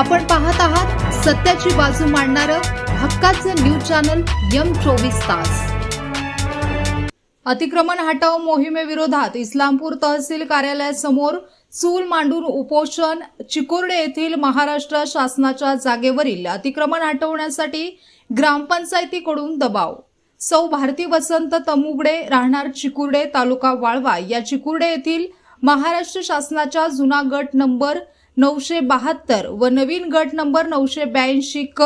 आपण पाहत आहात सत्याची बाजू मांडणारं हक्काचं न्यूज चॅनल यम चोवीस तास. अतिक्रमण हटाव मोहिमेविरोधात इस्लामपूर तहसील कार्यालयासमोर चूल मांडून उपोषण चिकोर्डे येथील महाराष्ट्र शासनाच्या जागेवरील अतिक्रमण हटवण्यासाठी ग्रामपंचायतीकडून दबाव. सौ भारती वसंत तमुगडे राहणार चिकुर्डे तालुका वाळवा. या चिकुर्डे येथील महाराष्ट्र शासनाच्या जुना गट नंबर नऊशे बहात्तर व नवीन गट नंबर नऊशे ब्याऐंशी क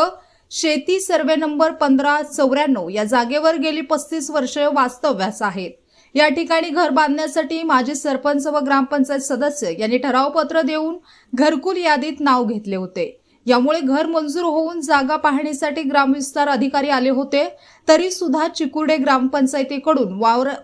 शेती सर्वे नंबर पंधरा चौऱ्याण्णव या जागेवर गेली पस्तीस वर्षे वास्तव्यास आहेत. या ठिकाणी घर बांधण्यासाठी माजी सरपंच व ग्रामपंचायत सदस्य यांनी ठरावपत्र देऊन घरकुल यादीत नाव घेतले होते. यामुळे घर मंजूर होऊन जागा पाहणीसाठी ग्रामविस्तार अधिकारी आले होते. तरी सुद्धा चिकुर्डे ग्रामपंचायतीकडून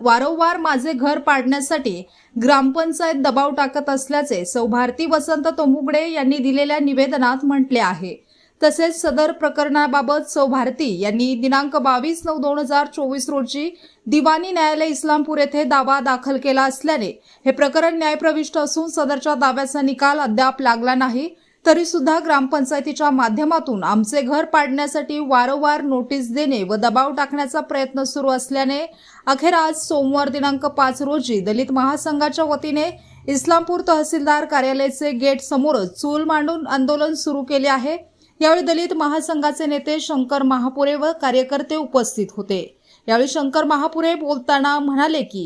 वारंवार माझे घर पाडण्यासाठी ग्रामपंचायत दबाव टाकत असल्याचे सौभारती वसंत तोमुगडे यांनी दिलेल्या निवेदनात म्हटले आहे. तसेच सदर प्रकरणाबाबत सौ भारती यांनी दिनांक बावीस नऊ दोन हजार चोवीस रोजी दिवाणी न्यायालय इस्लामपूर येथे दावा दाखल केला असल्याने हे प्रकरण न्यायप्रविष्ट असून सदरच्या दाव्याचा निकाल अद्याप लागला नाही. तरी सुद्धा ग्रामपंचायतीच्या माध्यमातून आमचे घर पाडण्यासाठी वारंवार नोटीस देणे व दबाव टाकण्याचा प्रयत्न सुरू असल्याने अखेर आज सोमवार दिनांक पाच रोजी दलित महासंघाच्या वतीने इस्लामपूर तहसीलदार कार्यालयाचे गेट समोरच चूल मांडून आंदोलन सुरू केले आहे. यावेळी दलित महासंघाचे नेते शंकर महापुरे व कार्यकर्ते उपस्थित होते. यावेळी शंकर महापुरे बोलताना म्हणाले की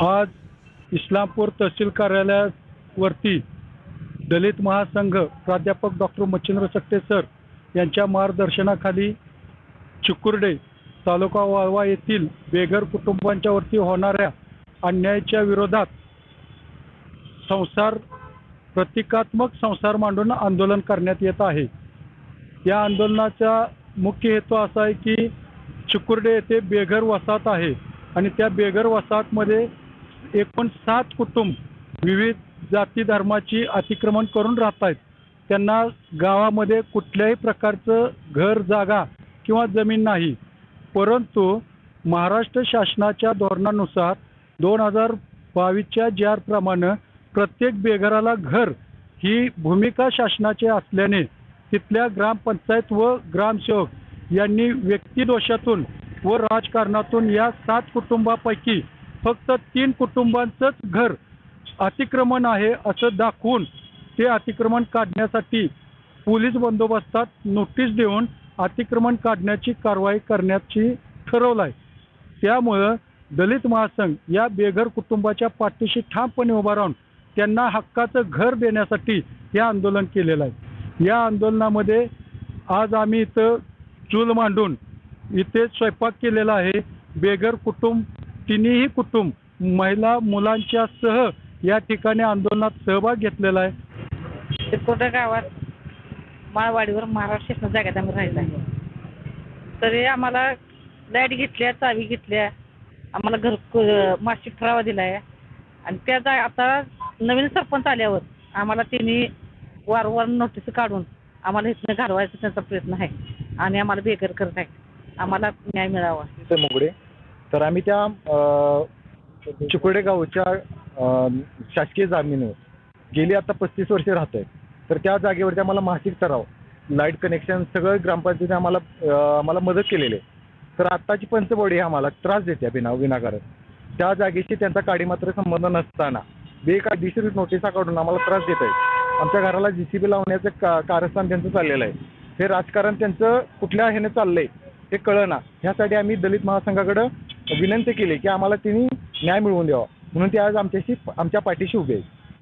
आज इस्लामपूर तहसील कार्यालयावरती दलित महासंघ प्राध्यापक डॉक्टर मच्छिंद्र सट्टे सर यांच्या मार्गदर्शनाखाली चिकुर्डे तालुका वाळवा येथील बेघर कुटुंबांच्या वरती होणाऱ्या अन्यायाच्या विरोधात संसार प्रतिकात्मक संसार मांडून आंदोलन करण्यात येत आहे. या आंदोलनाचा मुख्य हेतू असा आहे की चिकुर्डे येथे बेघर वसाहत आहे आणि त्या बेघर वसाहतमध्ये एकूण सात कुटुंब विविध जाती धर्माची अतिक्रमण करून राहत आहेत त्यांना गावामध्ये कुठल्याही प्रकारचं घर जागा किंवा जमीन नाही. परंतु महाराष्ट्र शासनाच्या धोरणानुसार दोन हजार बावीसच्या जी आरप्रमाणे प्रत्येक बेघराला घर ही भूमिका शासनाची असल्याने तिथल्या ग्रामपंचायत व ग्रामसेवक यांनी व्यक्तिदोषातून व राजकारणातून या सात कुटुंबापैकी फक्त तीन कुटुंबांचंच घर अतिक्रमण आहे असं दाखवून ते अतिक्रमण काढण्यासाठी पोलीस बंदोबस्तात नोटीस देऊन अतिक्रमण काढण्याची कारवाई करण्याची ठरवलं आहे त्यामुळं दलित महासंघ या बेघर कुटुंबाच्या पाठीशी ठामपणे उभा राहून त्यांना हक्काचं घर देण्यासाठी हे आंदोलन केलेलं आहे. या आंदोलनामध्ये आज आम्ही इथं चूल मांडून इथे स्वयंपाक केलेला आहे. बेघर कुटुंब तिन्ही कुटुंब महिला मुलांच्या सह या ठिकाणी आंदोलनात सहभाग घेतलेला आहे. चिरकोटा गावात माळवाडीवर महाराष्ट्र शासन जागेत आम्ही राहिला आहे. तरी आम्हाला लाइट घेतल्या चावी घेतल्या आम्हाला घर मासिक ठरावा दिला आहे आणि त्या जा आता नवीन सरपंच आल्यावर आम्हाला त्यांनी वारंवार नोटीस काढून आम्हाला इथनं घालवायचा त्यांचा प्रयत्न आहे. आणि आम्हाला बेघर करत आहे. आम्हाला न्याय मिळावा. ते मुगडे तर आम्ही त्या अ, चिकुर्डे गावच्या शासकीय जमिनीवर. गेली आता पस्तीस वर्षे राहत आहे तर त्या जागेवरती आम्हाला मासिक ठराव लाइट कनेक्शन सगळं ग्रामपंचायतीने आम्हाला आम्हाला मदत केलेली आहे. तर आत्ताची पंचबॉडी आम्हाला त्रास देते बिना विनाकारण. त्या जागेशी त्यांचा काडीमात्र संबंध नसताना बेकायदेशीर नोटिसा काढून आम्हाला त्रास देत आहे आमच्या घराला जी सी बी लावण्याचं का कारस्थान त्यांचं चाललेलं आहे. हे राजकारण त्यांचं कुठल्या ह्याने चाललंय हे कळना. ह्यासाठी आम्ही दलित महासंघाकडं विनंती केली की आम्हाला त्यांनी न्याय मिळवून द्यावा. म्हणून ते आज आमच्याशी आमच्या पाठीशी उभे आहेत.